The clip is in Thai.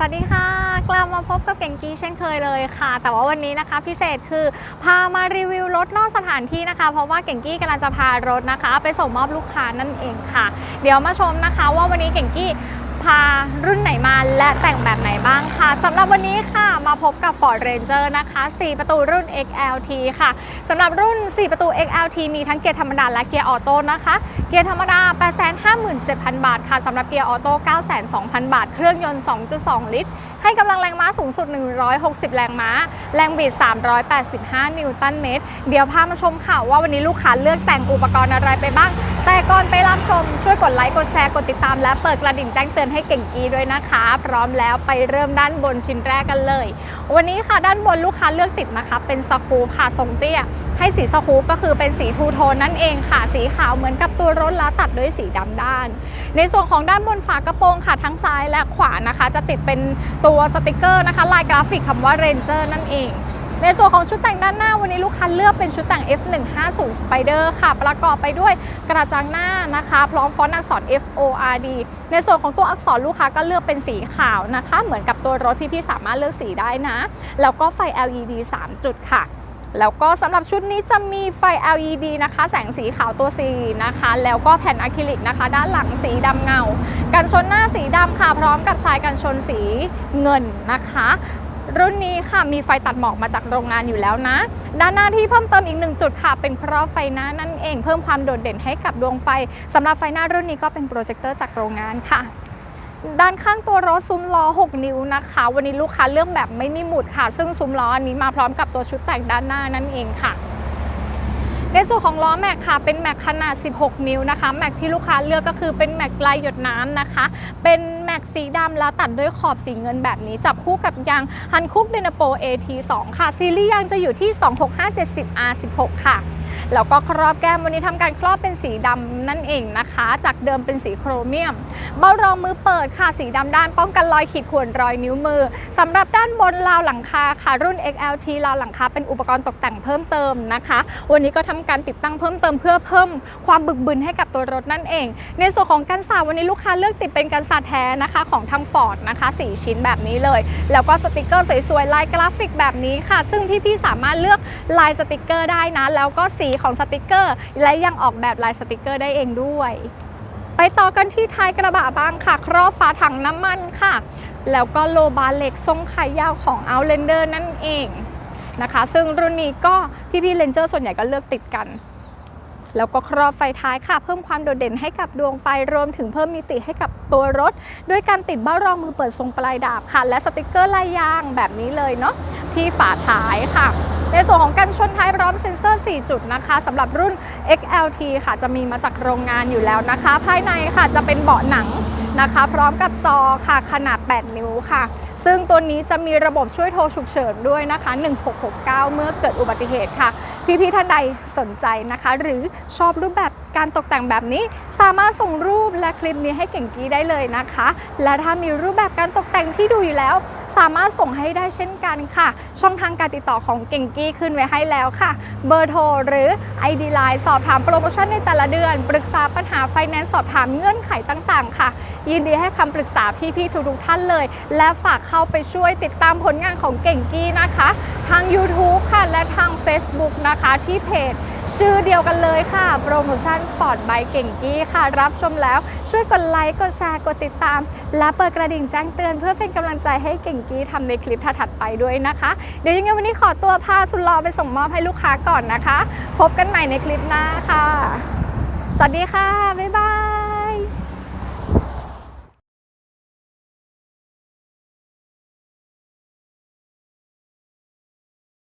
สวัสดีค่ะ กลับมาพบกับเก่งกี้เช่นเคยเลยค่ะ แต่ว่าวันนี้นะคะพิเศษคือพามารีวิวรถนอกสถานที่นะคะ เพราะว่าเก่งกี้กำลังจะพารถนะคะ ไปส่งมอบลูกค้านั่นเองค่ะ เดี๋ยวมาชมนะคะ ว่าวันนี้เก่งกี้ พารุ่นไหนมาและแต่งแบบไหนบ้างค่ะสำหรับวันนี้ค่ะมาพบกับ Ford Ranger นะคะ 4 ประตูรุ่น XLT ค่ะสำหรับรุ่น 4 ประตู XLT มีทั้งเกียร์ธรรมดาและเกียร์ออโต้นะคะ เกียร์ธรรมดา 857,000 บาทค่ะสำหรับเกียร์ออโต้ 902,000 บาท เครื่องยนต์ 2.2 ลิตรให้กำลังแรงม้าสูงสุด 160 แรงม้า แรงบิด 385 นิวตันเมตร เดี๋ยวพามาชมค่ะว่าวันนี้ลูกค้าเลือกแต่งอุปกรณ์อะไรไปบ้าง แต่ก่อนไปรับชมช่วยกดไลค์ กดแชร์ กดติดตาม และเปิดกระดิ่งแจ้งเตือนให้เก่งกีด้วยนะคะ พร้อมแล้วไปเริ่มด้านบนชิ้นแรกกันเลย วันนี้ค่ะด้านบนลูกค้าเลือกติดนะคะ เป็นสคูปค่ะทรงเตี้ยให้สีสคูปก็คือเป็นสีทูโทนนั่นเองค่ะ สีขาวเหมือนกับตัวรถแล้วตัดด้วยสีดำด้าน ในส่วนของด้านบนฝากระโปรงค่ะทั้งซ้ายและขวานะคะ จะติดเป็นตัวัวสติกเกอร์นะคะลายกราฟิกคำว่า Ranger นั่นเอง ในส่วนของชุดแต่งด้านหน้าวันนี้ลูกค้าเลือกเป็นชุดแต่ง F150 Spider ค่ะ ประกอบไปด้วยกระจังหน้านะคะ พร้อมฟอนต์อักษร F O R D ในส่วนของตัวอักษรลูกค้าก็เลือกเป็นสีขาวนะคะ เหมือนกับตัวรถพี่ๆสามารถเลือกสีได้นะ แล้วก็ไฟ LED 3 จุดค่ะ แล้วก็สำหรับชุดนี้จะมีไฟ LED นะคะ แสงสีขาวตัว C นะคะ แล้วก็แผ่นอะคริลิกนะคะ ด้านหลังสีดำเงา กันชนหน้าสีดำค่ะ พร้อมกับชายกันชนสีเงินนะคะ รุ่นนี้ค่ะมีไฟตัดหมอกมาจากโรงงานอยู่แล้วนะ ด้านหน้าที่เพิ่มเติมอีกหนึ่งจุดค่ะ เป็นครอบไฟหน้านั่นเอง เพิ่มความโดดเด่นให้กับดวงไฟสำหรับไฟหน้ารุ่นนี้ก็เป็นโปรเจคเตอร์จากโรงงานค่ะ ด้านข้างตัวรถซุ้มล้อ 6 นิ้วนะคะ วันนี้ลูกค้าเลือกแบบไม่มีหมุดค่ะ ซึ่งซุ้มล้ออันนี้มาพร้อมกับตัวชุดแต่งด้านหน้านั่นเองค่ะ ในส่วนของล้อแม็กค่ะ เป็นแม็กขนาด 16 นิ้วนะคะ แม็กที่ลูกค้าเลือกก็คือเป็นแม็กลายหยดน้ำนะคะ เป็นแม็กสีดำแล้วตัดด้วยขอบสีเงินแบบนี้ จับคู่กับยางฮันคุกเดนโป AT2 ค่ะ ซีรีส์ยางจะอยู่ที่ 26570 R16 ค่ะ แล้วก็ครอบแก้มวันนี้ทำการครอบเป็นสีดำนั่นเองนะคะ จากเดิมเป็นสีโครเมียม เบ้ารองมือเปิดค่ะสีดำด้าน ป้องกันรอยขีดข่วนรอยนิ้วมือสำหรับด้านบนราวหลังคาค่ะรุ่น XLT ราวหลังคาเป็นอุปกรณ์ตกแต่งเพิ่มเติมนะคะ วันนี้ก็ทำการติดตั้งเพิ่มเติมเพื่อเพิ่มความบึกบึนให้กับตัวรถนั่นเอง ในส่วนของกันสาดวันนี้ลูกค้าเลือกติดเป็นกันสาดแท้นะคะของทางฟอร์ดนะคะสีชิ้นแบบนี้เลย แล้วก็สติกเกอร์สวยๆลายกราฟิกแบบนี้ค่ะ ซึ่งพี่ๆสามารถเลือกลายสติกเกอร์ได้นะ แล้วก็สีของสติกเกอร์ และยังออกแบบลายสติกเกอร์ได้เองด้วย ไปต่อกันที่ท้ายกระบะบ้างค่ะ ครอบฝาถังน้ำมันค่ะ แล้วก็โลบาร์เหล็กทรงไขยาวของ Outlander นั่นเองนะคะ ซึ่งรุ่นนี้ก็พี่ๆเลนเจอร์ส่วนใหญ่ก็เลือกติดกันแล้วก็ครอบไฟท้ายค่ะ เพิ่มความโดดเด่นให้กับดวงไฟรวมถึงเพิ่มมิติให้กับตัวรถ ด้วยการติดเบ้ารองมือเปิดทรงปลายดาบค่ะ และสติกเกอร์ลายยางแบบนี้เลยเนาะที่ฝาท้ายค่ะ ในส่วนของกันชนท้ายพร้อมเซ็นเซอร์ 4 จุดนะคะสำหรับรุ่น XLT ค่ะจะมีมาจากโรงงานอยู่แล้วนะคะ ภายในค่ะจะเป็นเบาะหนัง นะคะ พร้อมกับจอค่ะขนาด 8 นิ้วค่ะ ซึ่งตัวนี้จะมีระบบช่วยโทรฉุกเฉินด้วยนะคะ 1669 เมื่อเกิดอุบัติเหตุค่ะ พี่ๆท่านใดสนใจนะคะ หรือชอบรูปแบบการตกแต่งแบบนี้ สามารถส่งรูปและคลิปนี้ให้เก่งกี้ได้เลยนะคะ และถ้ามีรูปแบบการตกแต่งที่ดูอยู่แล้ว สามารถส่งให้ได้เช่นกันค่ะ ช่องทางการติดต่อของเก่งกี้ขึ้นไว้ให้แล้วค่ะ เบอร์โทรหรือ ID Line สอบถามโปรโมชั่นในแต่ละเดือน ปรึกษาปัญหาไฟแนนซ์สอบถามเงื่อนไขต่างๆ ค่ะยินดีให้คำปรึกษาพี่ๆทุกๆท่านเลย และฝากเข้าไปช่วยติดตามผลงานของเก่งกี้นะคะ ทาง YouTube ค่ะ และทาง Facebook นะคะที่เพจชื่อเดียวกันเลยค่ะ โปรโมชั่นฟอร์ดใบเก่งกี้ค่ะ รับชมแล้วช่วยกดไลค์ กดแชร์ กดติดตาม และเปิดกระดิ่งแจ้งเตือนเพื่อเป็นกำลังใจให้เก่งกี้ทำในคลิปถัดๆไปด้วยนะคะ เดี๋ยวยังไงวันนี้ขอตัวพาสุดรอไปส่งมอบให้ลูกค้าก่อนนะคะ พบกันใหม่ในคลิปหน้าค่ะ สวัสดีค่ะ บ๊ายบาย